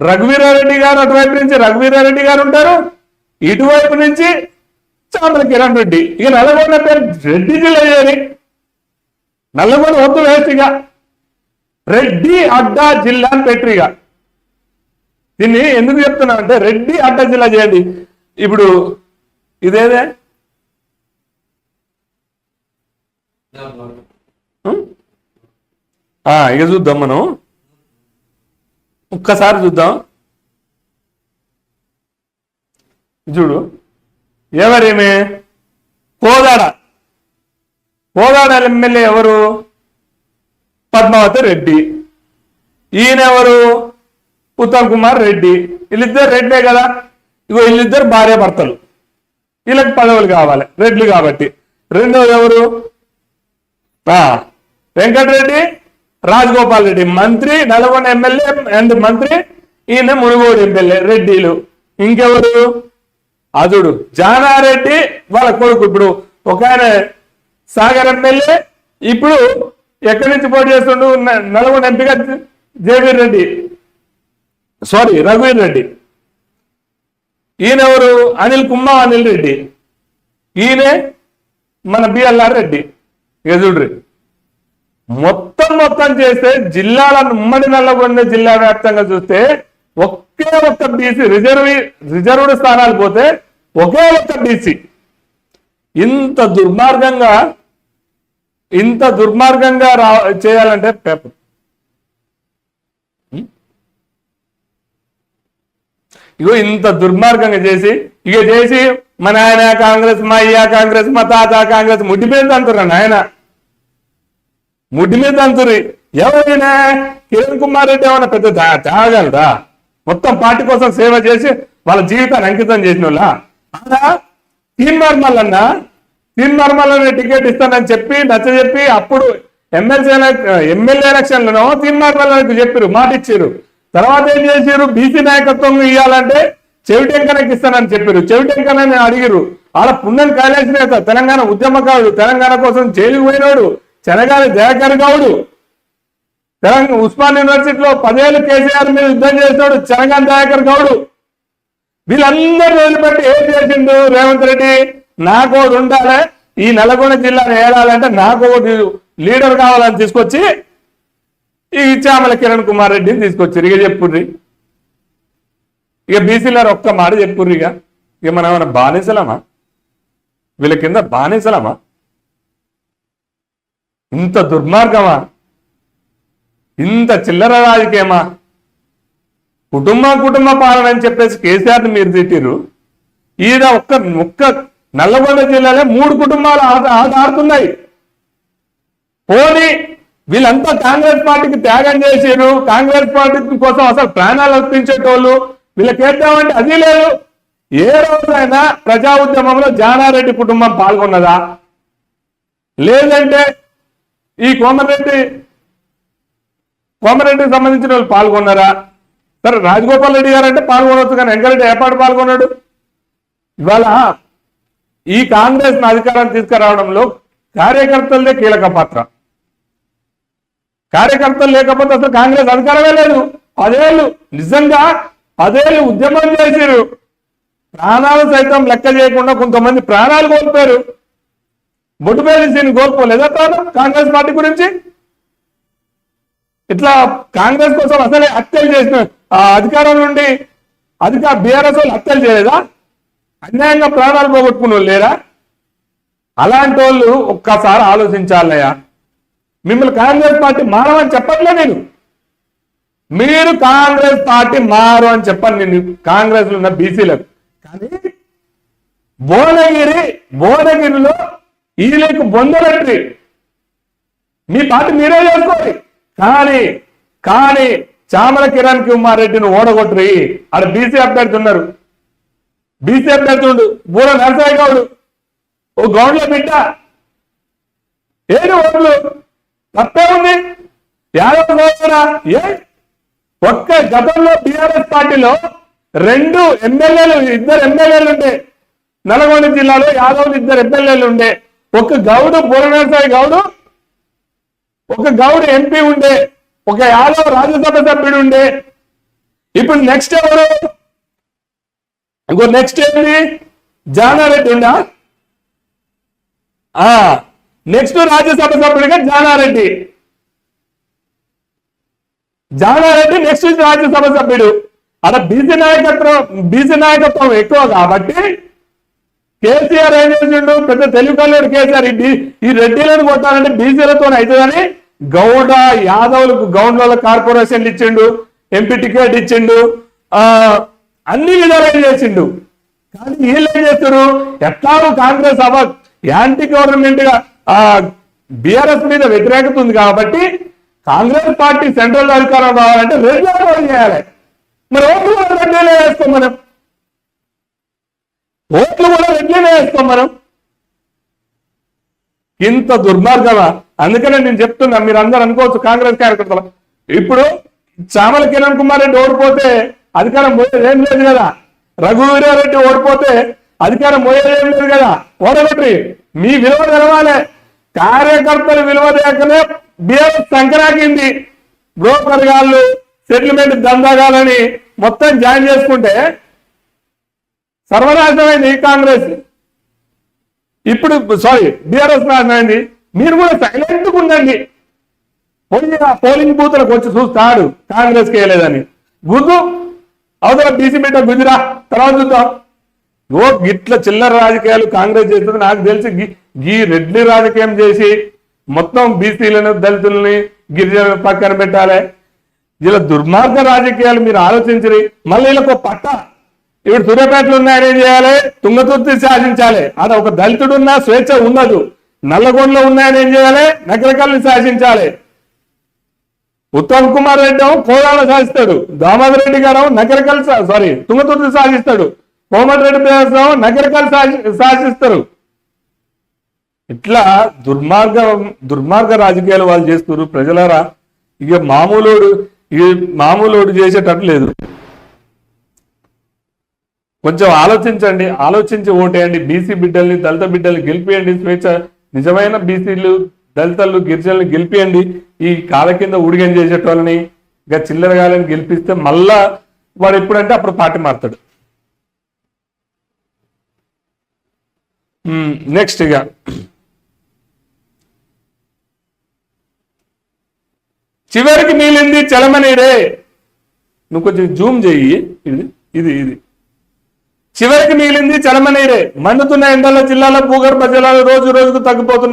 రఘువీరారెడ్డి గారు అటువైపు నుంచి రఘువీరారెడ్డి గారు ఉంటారు. ఇటువైపు నుంచి చామల కిరణ్ రెడ్డి. ఇక నల్లగొండ పేరు రెడ్డి జిల్లా చేయాలి నల్లగొండ వద్దు ఇక. రెడ్డి అడ్డా జిల్లా అని పెట్టరు ఇక. దీన్ని ఎందుకు చెప్తున్నా అంటే రెడ్డి అడ్డా జిల్లా చేయండి. ఇప్పుడు ఇదేదే? ఇక చూద్దాం మనం. ఒక్కసారి చూద్దాం. చూడు. ఎవరేమే? కోదాడ. కోదాడ ఎమ్మెల్యే ఎవరు? పద్మావతి రెడ్డి. ఈయన ఎవరు ఉత్తమ్ కుమార్ రెడ్డి. వీళ్ళిద్దరు రెడ్డే కదా? ఇగో వీళ్ళిద్దరు భార్య భర్తలు వీళ్ళకి పదవులు కావాలి. రెడ్లు కాబట్టి. రెండోది ఎవరు? వెంకటరెడ్డి. రాజగోపాల్ రెడ్డి మంత్రి నల్గొండ ఎమ్మెల్యే అండ్ మంత్రి ఈయన మునుగోడు ఎమ్మెల్యే రెడ్డిలు. ఇంకెవరు? అదుడు జానారెడ్డి వాళ్ళ కొడుకు. ఇప్పుడు ఒక ఆయన సాగర్ ఎమ్మెల్యే ఇప్పుడు ఎక్కడి నుంచి పోటీ చేస్తుండు? నల్గొండ ఎంపీగా జేవీర్ రెడ్డి. సారీ రఘువీర్ రెడ్డి. ఈయన ఎవరు అనిల్ కుమ్మా అనిల్ రెడ్డి. ఈయనే మన బిఎల్ఆర్ రెడ్డి. ఇక రెడ్డి మొత్తం మొత్తం చేస్తే జిల్లాల ఉమ్మడి నల్లగొండ జిల్లా వ్యాప్తంగా చూస్తే ఒకే ఒక్క బీసీ రిజర్వ్ రిజర్వ్డ్ స్థానాలు పోతే ఒకే ఒక్క బీసీ ఇంత దుర్మార్గంగా ఇంత దుర్మార్గంగా రా చేయాలంటే పేపర్. ఇగో ఇంత దుర్మార్గంగా చేసి ఇక చేసి మా నాయన కాంగ్రెస్ మా అయ్య కాంగ్రెస్ మా తాత కాంగ్రెస్ ముట్టిపోయింది అంటున్నాను ఆయన. ముడ్డి మీద అంటుర్రి ఎవరైనా కిరణ్ కుమార్ రెడ్డి ఏమైనా పెద్ద తేగలరా మొత్తం పార్టీ కోసం సేవ చేసి వాళ్ళ జీవితాన్ని అంకితం చేసిన వాళ్ళ ఆడ తీన్మార్ మల్లన్న తీన్మార్ టికెట్ ఇస్తానని చెప్పి నచ్చ చెప్పి అప్పుడు ఎమ్మెల్సీ ఎమ్మెల్యే ఎలక్షన్లను తీన్మార్ మల్లన్నకు చెప్పారు మాట ఇచ్చారు తర్వాత ఏం చేశారు బీసీ నాయకత్వం ఇవ్వాలంటే చెవిటెంకనకి ఇస్తానని చెప్పారు చెవిటెంకనని అడిగిరు ఆడ పుణ్యం కైలాస నేత తెలంగాణ ఉద్యమకారుడు తెలంగాణ కోసం జైలుకు పోయినాడు. చెనగాలి దయాకర్ గౌడు తెలంగాణ ఉస్మాన్ యూనివర్సిటీలో పదేళ్ళు కేసీఆర్ మీద యుద్ధం చేస్తాడు చెనగాని దయాకర్ గౌడు. వీళ్ళందరూ వదిలిపెట్టి ఏం చేసిండు రేవంత్ రెడ్డి? నాకు ఒకటి ఉండాలి ఈ నల్గొండ జిల్లాను ఏడాలంటే నాకు ఒకటి లీడర్ కావాలని తీసుకొచ్చి ఈ చామల కిరణ్ కుమార్ రెడ్డిని తీసుకొచ్చారు ఇక చెప్పుర్రి. ఇక బీసీలర్ ఒక్క మాట చెప్పుర్రి ఇక ఇక మనం ఏమైనా బానిసలమా? వీళ్ళ కింద బానిసలమా? ఇంత దుర్మార్గమా? ఇంత చిల్లర రాజకీయమా? కుటుంబ కుటుంబ పాలన అని చెప్పేసి కేసీఆర్ని మీరు తిట్టిరు ఈయన ఒక్క ఒక్క నల్లగొండ జిల్లాలో మూడు కుటుంబాలు ఆడుతున్నాయి. పోనీ వీళ్ళంతా కాంగ్రెస్ పార్టీకి త్యాగం చేసిరు కాంగ్రెస్ పార్టీ కోసం అసలు ప్రాణాలు అర్పించేటోళ్ళు. వీళ్ళకేద్దామంటే అది లేదు. ఏ రోజైనా ప్రజా ఉద్యమంలో జానారెడ్డి కుటుంబం పాల్గొన్నదా? లేదంటే ఈ కోమరెడ్డి కోమరెడ్డికి సంబంధించిన వాళ్ళు పాల్గొన్నారా? సరే రాజగోపాల్ రెడ్డి గారు అంటే పాల్గొనవచ్చు కానీ వెంకరెడ్డి ఏపాటు పాల్గొన్నాడు? ఇవాళ ఈ కాంగ్రెస్ అధికారాన్ని తీసుకురావడంలో కార్యకర్తలదే కీలక పాత్ర. కార్యకర్తలు లేకపోతే అసలు కాంగ్రెస్ అధికారమే లేదు. పదేళ్ళు నిజంగా పదేళ్ళు ఉద్యమం చేసిరు ప్రాణాలు సైతం లెక్క చేయకుండా కొంతమంది ప్రాణాలు కోల్పోయారు. బొట్టుపల్లి సీని కోరుకోలేదా తాను కాంగ్రెస్ పార్టీ గురించి? ఇట్లా కాంగ్రెస్ కోసం అసలే హత్యలు చేసిన ఆ అధికారం నుండి అధికార బీఆర్ఎస్ వాళ్ళు హత్యలు చేయలేదా? అన్యాయంగా ప్రాణాలు పోగొట్టుకున్న వాళ్ళు లేరా? అలాంటి వాళ్ళు ఒక్కసారి ఆలోచించాలయ్యా. మిమ్మల్ని కాంగ్రెస్ పార్టీ మారమని చెప్పట్లే నేను. మీరు కాంగ్రెస్ పార్టీ మారు అని చెప్పండి నేను కాంగ్రెస్లో ఉన్న బీసీలకు. కానీ భువనగిరి భువనగిరిలో ఈలకు బొందలండి మీ పాట మీరే చేసుకోండి కానీ కానీ చామల కిరణ్ కుమార్ రెడ్డిని ఓడగొట్టరి ఆడ బీసీ అభ్యర్థి ఉన్నారు. బీసీ అభ్యర్థి ఉండు. బూర నరసాయి గౌడు. ఓ గౌండ్ల బిడ్డ. ఏది ఓట్లు. తప్పే ఉంది. యాదవ్ గౌడరా ఏ? ఒక్క గతంలో టిఆర్ఎస్ పార్టీలో రెండు ఎమ్మెల్యేలు ఇద్దరు ఎమ్మెల్యేలు ఉండే. నల్గొండ జిల్లాలో యాదవ్లు ఇద్దరు ఎమ్మెల్యేలు ఉండే. ఒక గౌడు బురనరసాయి గౌడు ఒక గౌడు ఎంపీ ఉండే ఒక యాదవ్ రాజ్యసభ సభ్యుడు ఉండే. ఇప్పుడు నెక్స్ట్ ఎవరు? ఇంకో నెక్స్ట్ ఏంటి జానారెడ్డి ఉందా నెక్స్ట్ రాజ్యసభ సభ్యుడిగా జానారెడ్డి. జానారెడ్డి నెక్స్ట్ రాజ్యసభ సభ్యుడు. అక్కడ బీసీ నాయకత్వం బీసీ నాయకత్వం ఎక్కువ కాబట్టి కేసీఆర్ ఏం చేసిండు? పెద్ద తెలుగు కేసీఆర్ ఈ ఈ రెడ్డిలను కొట్టాలంటే బీసీలతో అవుతుందని గౌడ యాదవులకు గౌండ్ల కార్పొరేషన్లు ఇచ్చిండు ఎంపీ టికెట్ ఇచ్చిండు ఆ అన్ని విధాలు ఏం చేసిండు? కానీ వీళ్ళు ఏం చేస్తారు ఎట్లాగో కాంగ్రెస్ అవ యాంటీ గవర్నమెంట్గా ఆ బీఆర్ఎస్ మీద వ్యతిరేకత ఉంది కాబట్టి కాంగ్రెస్ పార్టీ సెంట్రల్ అధికారం రావాలంటే రెడ్డి చేయాలి. మరి ఓట్లు కూడా మనం. ఓట్లు కూడా రెగ్యులర్ వేసుకోం మనం. ఇంత దుర్మార్గమా? అందుకనే నేను చెప్తున్నా మీరు అందరు అనుకోవచ్చు కాంగ్రెస్ కార్యకర్తలు. ఇప్పుడు చామల కిరణ్ కుమార్ రెడ్డి ఓడిపోతే అధికారం పోయేది ఏం లేదు కదా. రఘువీరారెడ్డి ఓడిపోతే అధికారం పోయేది ఏం లేదు కదా. ఓడగొట్టి మీ విలువ తెలవాలి. కార్యకర్తలు విలువ లేకనే బీఆర్ఎస్ సంక్రాకింది. బ్రోకర్ గాళ్ళు సెటిల్మెంట్ దందాగాలని మొత్తం జాయిన్ చేసుకుంటే సర్వనాశనమైంది ఈ కాంగ్రెస్. ఇప్పుడు సారీ బీఆర్ఎస్ నాశనమైంది. మీరు కూడా సైలెంట్ ఉండండి. పోయి ఆ పోలింగ్ బూత్లకు వచ్చి చూస్తాడు కాంగ్రెస్కి వేయలేదని గుర్తు అవతల బీసీ బిడ్డ గుజరా తర్వాత చూద్దాం. ఓ గిట్ల చిల్లర రాజకీయాలు కాంగ్రెస్ చేస్తుంది. నాకు తెలిసి గీ- రెడ్డి రాజకీయం చేసి మొత్తం బీసీలను దళితుల్ని గిరిజన పక్కన పెట్టాలి. ఇలా దుర్మార్గ రాజకీయాలు మీరు ఆలోచించరి. మళ్ళీ వీళ్ళకు ఒక పట్ట. ఇప్పుడు సూర్యాపేటలో ఉన్నాయని ఏం చేయాలి? తుంగతుర్తి శాసించాలి. ఆడ ఒక దళితుడు ఉన్నా స్వేచ్ఛ ఉండదు. నల్లగొండలో ఉన్నాయని ఏం చేయాలి? నగరకల్ని శాసించాలి. ఉత్తమ్ కుమార్ రెడ్డి ఏమో కోదాడ శాసిస్తాడు. దామోదర్ రెడ్డి గారు నగరకల్ సారీ తుంగతుర్తి శాసిస్తాడు. కోమటిరెడ్డి ప్రదేశం నగరకల్ శాసి- శాసిస్తారు. ఇట్లా దుర్మార్గ దుర్మార్గ రాజకీయాలు వాళ్ళు చేస్తున్నారు. ప్రజలారా ఇక మామూలుడు ఇక మామూలు చేసేటట్టు లేదు. కొంచెం ఆలోచించండి ఆలోచించి ఓటేయండి. బీసీ బిడ్డల్ని దళిత బిడ్డల్ని గెలిపియండి. స్వేచ్ఛ నిజమైన బీసీలు దళితులు గిరిజనులు గెలిపియండి. ఈ కాల కింద ఉడిగం చేసేటోళ్ళని ఇక చిల్లరగాలని గెలిపిస్తే మళ్ళా వాడు ఎప్పుడంటే అప్పుడు పార్టీ మారుతాడు. నెక్స్ట్ ఇక. చివరికి మిగిలింది చలమనీడే. నువ్వు కొంచెం జూమ్ చెయ్యి ఇది ఇది ఇది. చివరికి మిగిలింది చలమనీరే. మండుతున్న ఎండల జిల్లాలో భూగర్భ జలాలు రోజు రోజుకు తగ్గిపోతున్నాయి.